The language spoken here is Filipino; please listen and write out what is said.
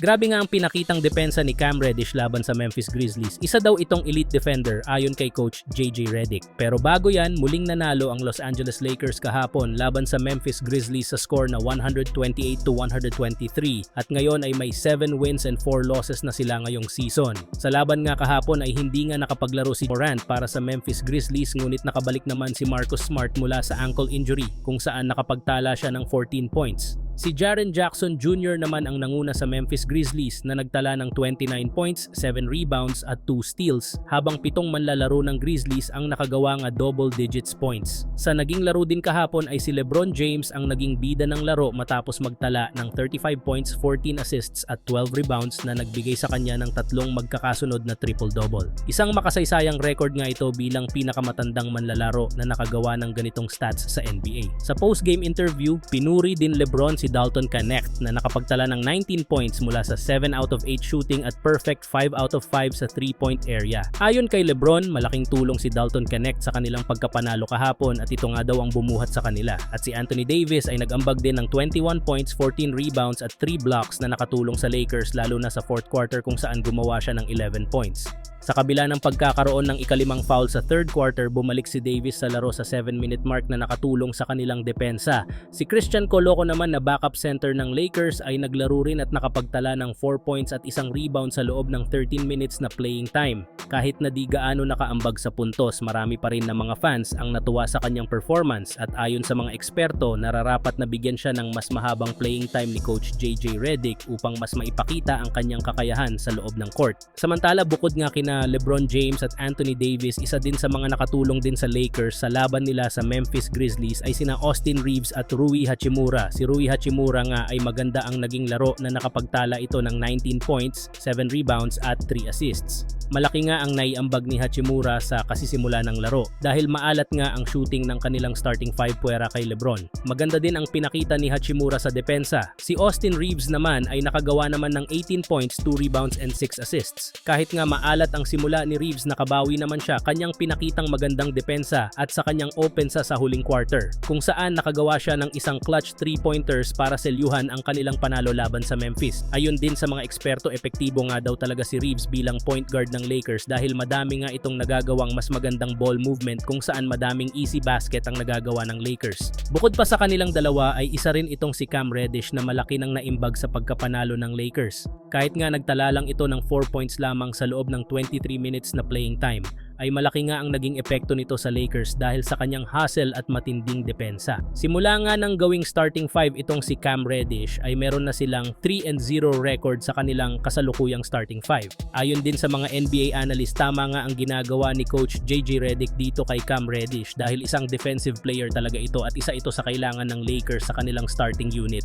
Grabe nga ang pinakitang depensa ni Cam Reddish laban sa Memphis Grizzlies. Isa daw itong elite defender ayon kay coach JJ Redick. Pero bago yan, muling nanalo ang Los Angeles Lakers kahapon laban sa Memphis Grizzlies sa score na 128 to 123 at ngayon ay may 7 wins and 4 losses na sila ngayong season. Sa laban nga kahapon ay hindi nga nakapaglaro si Morant para sa Memphis Grizzlies ngunit nakabalik naman si Marcus Smart mula sa ankle injury kung saan nakapagtala siya ng 14 points. Si Jaren Jackson Jr. naman ang nanguna sa Memphis Grizzlies na nagtala ng 29 points, 7 rebounds at 2 steals habang pitong manlalaro ng Grizzlies ang nakagawa nga double digits points. Sa naging laro din kahapon ay si LeBron James ang naging bida ng laro matapos magtala ng 35 points, 14 assists at 12 rebounds na nagbigay sa kanya ng tatlong magkakasunod na triple-double. Isang makasaysayang record nga ito bilang pinakamatandang manlalaro na nakagawa ng ganitong stats sa NBA. Sa post-game interview, pinuri din LeBron si Dalton Connect na nakapagtala ng 19 points mula sa 7 out of 8 shooting at perfect 5 out of 5 sa 3-point area. Ayon kay LeBron, malaking tulong si Dalton Connect sa kanilang pagkapanalo kahapon at ito nga daw ang bumuhat sa kanila. At si Anthony Davis ay nag-ambag din ng 21 points, 14 rebounds at 3 blocks na nakatulong sa Lakers lalo na sa fourth quarter kung saan gumawa siya ng 11 points. Sa kabila ng pagkakaroon ng ikalimang foul sa third quarter, bumalik si Davis sa laro sa 7-minute mark na nakatulong sa kanilang depensa. Si Christian Coloco naman na backup center ng Lakers ay naglaro rin at nakapagtala ng 4 points at isang rebound sa loob ng 13 minutes na playing time. Kahit na di gaano nakaambag sa puntos, marami pa rin ng mga fans ang natuwa sa kanyang performance at ayon sa mga eksperto, nararapat na bigyan siya ng mas mahabang playing time ni Coach JJ Redick upang mas maipakita ang kanyang kakayahan sa loob ng court. Samantala, bukod nga kina LeBron James at Anthony Davis, isa din sa mga nakatulong din sa Lakers sa laban nila sa Memphis Grizzlies ay sina Austin Reeves at Rui Hachimura. Si Rui Hachimura nga ay maganda ang naging laro na nakapagtala ito ng 19 points, 7 rebounds at 3 assists. Malaki nga ang naiambag ni Hachimura sa kasisimula ng laro dahil maalat nga ang shooting ng kanilang starting five puwera kay LeBron. Maganda din ang pinakita ni Hachimura sa depensa. Si Austin Reeves naman ay nakagawa naman ng 18 points, 2 rebounds and 6 assists. Kahit nga maalat ang simula ni Reeves nakabawi naman siya kanyang pinakitang magandang depensa at sa kanyang opensa sa huling quarter kung saan nakagawa siya ng isang clutch 3-pointers para selyuhan ang kanilang panalo laban sa Memphis. Ayon din sa mga eksperto, epektibo nga daw talaga si Reeves bilang point guard ng Lakers dahil madami nga itong nagagawang mas magandang ball movement kung saan madaming easy basket ang nagagawa ng Lakers. Bukod pa sa kanilang dalawa ay isa rin itong si Cam Reddish na malaki nang naimbag sa pagkapanalo ng Lakers. Kahit nga nagtala lang ito ng 4 points lamang sa loob ng 23 minutes na playing time, ay malaki nga ang naging epekto nito sa Lakers dahil sa kanyang hustle at matinding depensa. Simula nga ng gawing starting 5 itong si Cam Reddish ay meron na silang 3 and 0 record sa kanilang kasalukuyang starting 5. Ayon din sa mga NBA analyst, tama nga ang ginagawa ni coach JJ Redick dito kay Cam Reddish dahil isang defensive player talaga ito at isa ito sa kailangan ng Lakers sa kanilang starting unit.